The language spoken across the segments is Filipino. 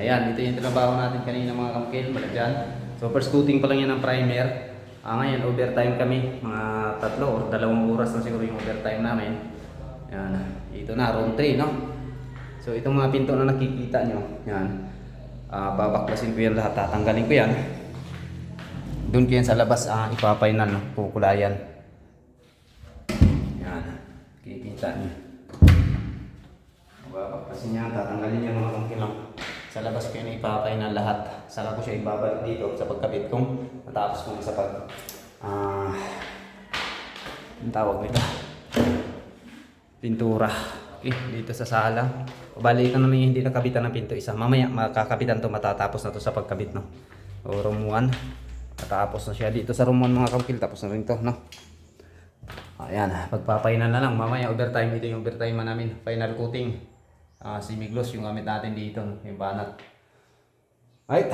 Ayan, ito yung trabaho natin kanina mga kamkil, pala dyan. So first coating pa lang yan ng primer. Ah, ngayon, overtime kami. Mga tatlo or dalawang oras na siguro yung overtime namin. Ayan, ito na, round 3, no? So itong mga pinto na nakikita nyo, yan. Ah, babaklasin ko yan lahat, tatanggalin ko yan. Doon ko yan sa labas, ah, ipapainan, no? kukulayan. Yan, kikita nyo. Babaklasin yan, tatanggalin yan mga kamkilang. Sa labas ko yan ipapay na lahat. Saka ko siya ibabalik dito sa pagkabit kong matapos kong sa pag... Ang tawag nito? Pintura. Okay, dito sa sala. Bali ito naman yung hindi nakabitan ng pinto isa. Mamaya makakabitan to matatapos na to sa pagkabit no. O room 1. Matapos na siya dito sa room 1 mga kamkil. Tapos na rin to no. Ayan, pagpapainan na lang. Mamaya overtime. Ito yung overtime namin. Final coating. Ah, si Miglos yung gamit natin dito. Yung banat. Right.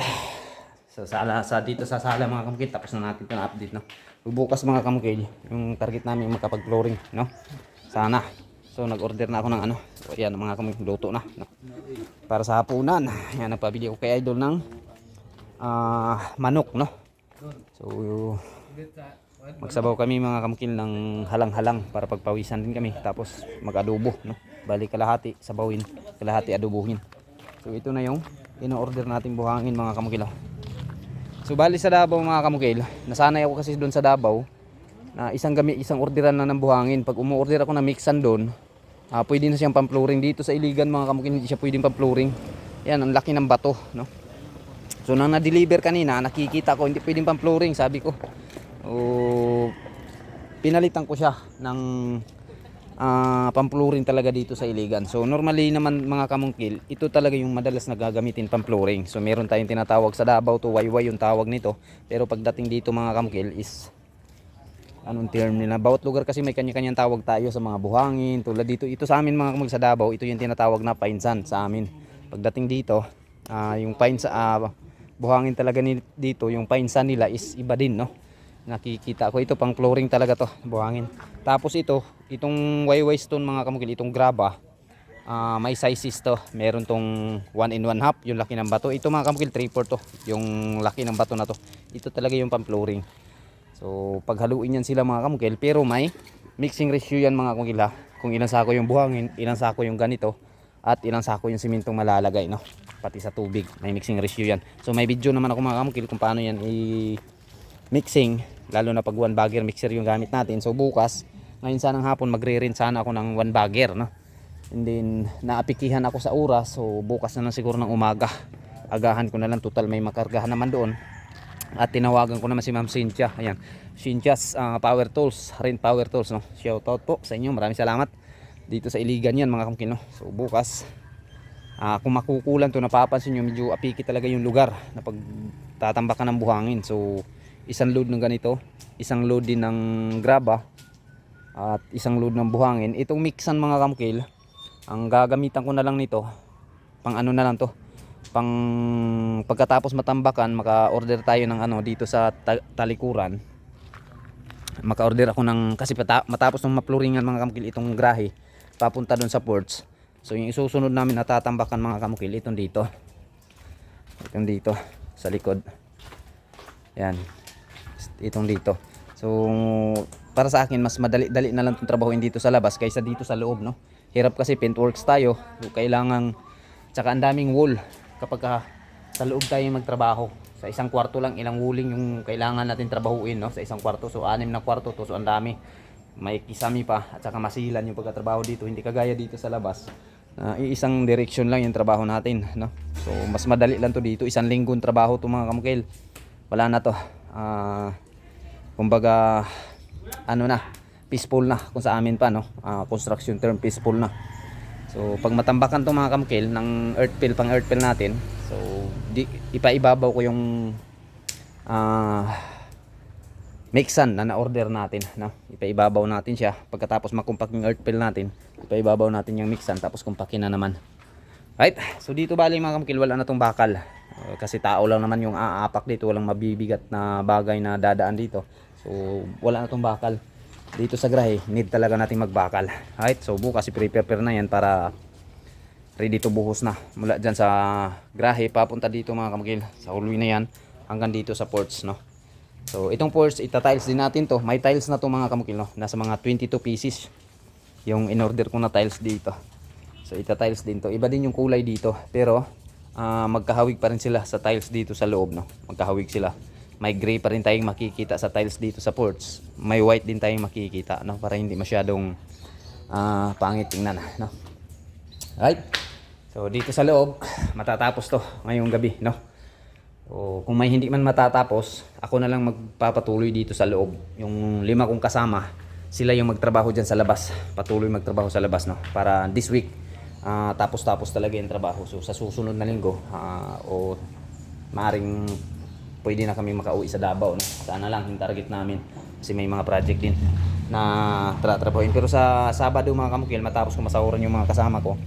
Sa sala, sa dito sa sala mga kamukil, tapos na natin itong update, no? Bukas mga kamukil, yung target namin makapag-flooring, no? Sana. So, nag-order na ako ng ano. So, ayan, mga kamukil, luto na, no? Para sa hapunan. Ayan, nagpabili ko kay Idol ng ah manok, no? So, magsabaw kami mga kamukil ng halang-halang para pagpawisan din kami. Tapos, mag-adobo, no? Bali kalahati, sabawin, kalahati adobohin. So, ito na yung ino-order nating buhangin mga kamukil, oh. So bali sa Davao mga kamukil, nasanay ako kasi doon sa Davao na isang gamit isang orderan na ng buhangin. Pag umu-order ako na mixan doon, ah pwede na siyang pam-flooring dito sa Iligan mga kamukil, hindi siya pwedeng pam-flooring. Yan, ang laki ng bato, no? So nang na-deliver kanina, nakikita ko hindi pwedeng pam-flooring, sabi ko. O pinalitan ko siya ng ah pam-flooring talaga dito sa Iligan. So normally naman mga kamungkil, ito talaga yung madalas na gagamitin pam-flooring. So meron tayong tinatawag sa Davao to wayway yung tawag nito. Pero pagdating dito mga kamungkil is anong term nila. Bawat lugar kasi may kanya-kanyang tawag tayo sa mga buhangin. Tulad dito, ito sa amin mga kamungkil sa Davao, ito yung tinatawag na painsan sa amin. Pagdating dito, ah yung painsa ah, buhangin talaga ni, dito, yung painsan nila is iba din, no? Nakikita ko ito pang flooring talaga to buhangin. Tapos ito itong wayway stone mga kamukil itong graba ah, may sizes to. Meron tong 1 in 1 half yung laki ng bato. Ito mga kamukil 3 4 to yung laki ng bato na to. Ito talaga yung pang flooring. So paghaluin yan sila mga kamukil pero may mixing ratio yan mga kamukil ha. Kung ilang sako yung buhangin ilang sako yung ganito at ilang sako yung simintong malalagay no? Pati sa tubig may mixing ratio yan. So may video naman ako mga kamukil kung paano yan i mixing lalo na pag one bagger mixer yung gamit natin. So bukas ngayon sanang hapon magre-rin sana ako ng one bagger no? And then naapikihan ako sa oras. So bukas na lang siguro ng umaga. Agahan ko na lang total may makargahan naman doon. At tinawagan ko naman si Ma'am Cynthia. Ayan. Cynthia's ah, Power Tools Rin Power Tools no? Shout out po sa inyo. Maraming salamat. Dito sa Iligan yan mga kamkin no? So bukas ah, kung makukulan to napapansin nyo medyo apiki talaga yung lugar na pag tatambakan ng buhangin. So isang load ng ganito isang load din ng graba at isang load ng buhangin. Itong mixan mga kamkil ang gagamitan ko na lang nito pang ano na lang to pang pagkatapos matambakan maka-order tayo ng ano dito sa ta- talikuran. Maka-order ako ng kasi pata- matapos ng mapluringan mga kamkil itong grahe papunta doon sa ports. So yung isusunod namin na tatambakan mga kamkil itong dito. Itong dito sa likod. Yan itong dito. So, para sa akin, mas madali-dali na lang itong trabahoin dito sa labas kaysa dito sa loob, no? Hirap kasi paintworks tayo. So, kailangan, tsaka ang daming wool kapag ka, sa loob tayo magtrabaho. Sa isang kwarto lang, ilang wooling yung kailangan natin trabahuin, no? Sa isang kwarto. So, anim na kwarto to. So, ang dami. May kisami pa at saka masilan yung pagkatrabaho dito. Hindi kagaya dito sa labas. na iisang direction lang yung trabaho natin, no? So, mas madali lang to dito. Isang linggong trabaho to mga kamukil. Wala na to. Ah, kumbaga ano na peaceful na kung sa amin pa no? Ah, construction term peaceful na. So pag matambakan tong mga kamkil ng earth fill pang earth fill natin so di, ipaibabaw ko yung ah mixan na na-order natin no? Ipaibabaw natin siya. Pagkatapos makumpak yung earth fill natin ipaibabaw natin yung mixan tapos kumpakin na naman. Right? So dito bali mga kamkil wala na tong bakal. Uh, kasi tao lang naman yung aapak dito. Walang mabibigat na bagay na dadaan dito so wala na tong bakal dito sa grahe need talaga nating magbakal right so bukas i-prepare na yan para ready to buhos na. Mula dyan sa grahe, papunta dito mga kamukil. Sa uloy na yan, hanggang dito sa ports, no. So, itong ports, itatiles din natin to. May tiles na to mga kamukil, no. Nasa mga 22 pieces yung in-order ko na tiles dito. So, itatiles din to. Iba din yung kulay dito. Pero, ah, magkahawig pa rin sila sa tiles dito sa loob, no. Magkahawig sila. May gray pa rin tayong makikita sa tiles dito sa ports. May white din tayong makikita, no. Para hindi masyadong ah, pangit tingnan, no. Right? So dito sa loob, matatapos to ngayong gabi, no? O kung may hindi man matatapos, ako na lang magpapatuloy dito sa loob. Yung lima kong kasama, sila yung magtrabaho dyan sa labas. Patuloy magtrabaho sa labas, no? Para this week, ah, tapos-tapos talaga yung trabaho. So sa susunod na linggo, ah, o maaring pwede na kami makauwi sa Davao, no? Sana lang yung target namin. Kasi may mga project din na tratrabahoin. Pero sa Sabado mga kamukil, matapos ko masahuran yung mga kasama ko,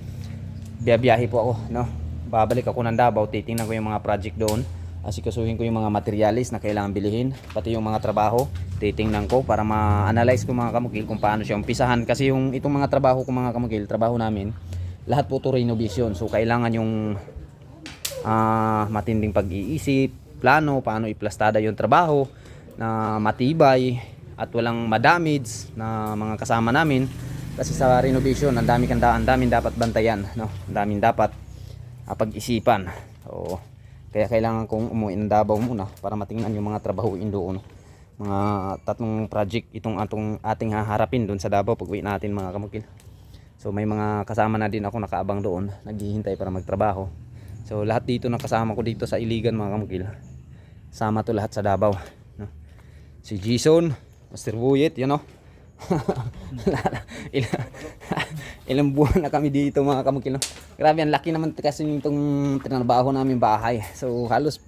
biyabiyahe po ako, no? Babalik ako ng Davao, titingnan ko yung mga project doon. Asikasuhin ko yung mga materialis na kailangan bilhin, pati yung mga trabaho, titingnan ko para ma-analyze ko mga kamukil kung paano siya umpisahan. Kasi yung itong mga trabaho ko mga kamukil, trabaho namin, lahat po to renovation. So kailangan yung ah, matinding pag-iisip, plano, paano iplastada yung trabaho na matibay at walang madamage na mga kasama namin. Kasi sa renovation ang dami kanda ang daming dapat bantayan no? Ang daming dapat ah, pag-isipan. So kaya kailangan kong umuwi ng Davao muna para matingnan yung mga trabahuin doon. Mga tatlong project itong atong ating haharapin doon sa Davao pag uwi natin mga kamukil. So may mga kasama na din ako nakaabang doon naghihintay para magtrabaho. So lahat dito na kasama ko dito sa Iligan mga kamukil sama to lahat sa Davao no? si Jason Master Buyet you know? Ilang, ilang buwan na kami dito mga kamukil grabe ang laki naman kasi itong tinrabaho namin bahay. So halos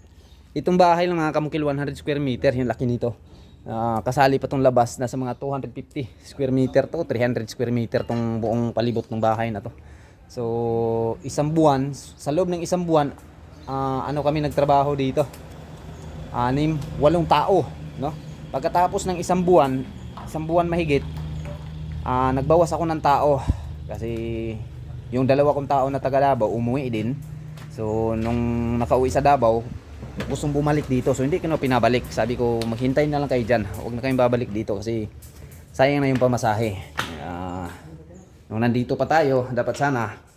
itong bahay lang mga kamukil 100 square meter yung laki nito. Ah, kasali pa tong labas nasa mga 250 square meter to 300 square meter tong buong palibot ng bahay na to. So isang buwan sa loob ng isang buwan ah, ano kami nagtrabaho dito anim, walong tao, no? Pagkatapos ng isang buwan, isang buwan mahigit, ah nagbawas ako ng tao kasi yung dalawa kong tao na taga Davao umuwi din. So nung nakauwi sa Davao, gustong bumalik dito. So hindi ko na pinabalik. Sabi ko maghintay na lang kayo diyan. Huwag na kayong babalik dito kasi sayang na yung pamasahe. Ah, nung nandito pa tayo, dapat sana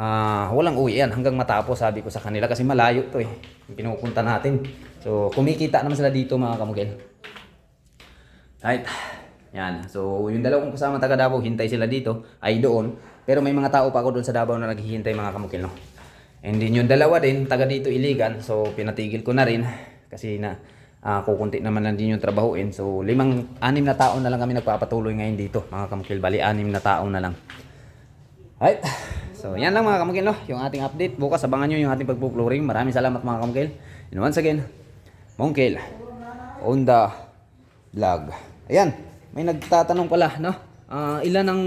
ah walang uwi yan hanggang matapos sabi ko sa kanila kasi malayo to eh pinupunta natin so kumikita naman sila dito mga kamugil right yan so yung dalawang kasama taga Davao hintay sila dito ay doon pero may mga tao pa ako doon sa Davao na naghihintay mga kamugil no and then yung dalawa din taga dito iligan so pinatigil ko na rin kasi na ah kukunti naman lang din yung trabahuin so limang anim na tao na lang kami nagpapatuloy ngayon dito mga kamukil bali anim na tao na lang Right. So, yan lang mga kamukil, no? Yung ating update. Bukas, abangan nyo yung ating pagpo-flooring. Maraming salamat mga kamukil. And once again, Mongkel on the vlog. Ayan, may nagtatanong pala, no? Ah, ilan ang,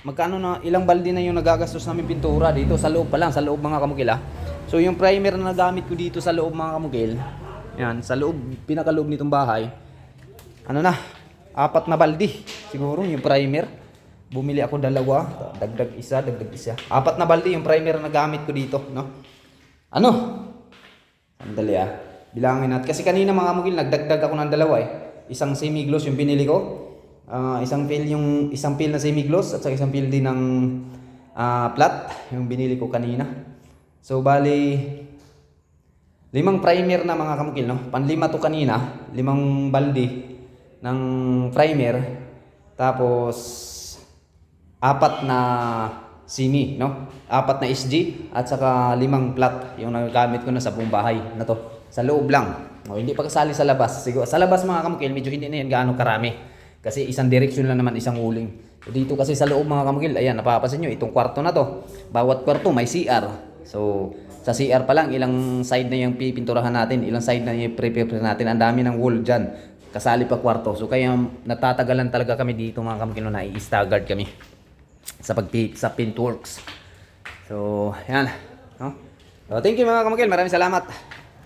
magkano na, ilang balde na yung nagagastos namin pintura dito sa loob pa lang, sa loob mga kamukil, ah. So, yung primer na nagamit ko dito sa loob mga kamukil, yan, sa loob, pinakaloob nitong bahay, ano na, apat na balde, siguro, yung primer. Bumili ako dalawa, dagdag isa, dagdag isa. Apat na balde yung primer na gamit ko dito, no? Ano? Sandali ah. Bilangin natin. Kasi kanina mga mugil, nagdagdag ako ng dalawa eh. Isang semi-gloss yung binili ko. Ah, isang fill yung isang fill na semi-gloss at saka isang fill din ng ah, flat yung binili ko kanina. So bali limang primer na mga kamukil no. Panlima to kanina, limang balde ng primer. Tapos apat na simi, no? Apat na SG at saka limang plat yung nagagamit ko na sa buong bahay na to. Sa loob lang. O, hindi pa kasali sa labas. Siguro sa labas mga kamukil, medyo hindi na yan gaano karami. Kasi isang direksyon lang naman isang uling. Dito kasi sa loob mga kamukil, ayan, napapasin nyo, itong kwarto na to. Bawat kwarto may CR. So, sa CR pa lang, ilang side na yung pipinturahan natin, ilang side na yung prepare natin. Ang dami ng wall dyan. Kasali pa kwarto. So, kaya natatagalan talaga kami dito mga kamukil na i-staggered kami sa pag sa Pintworks. So, yan. No? So, thank you mga kamukil. Maraming salamat.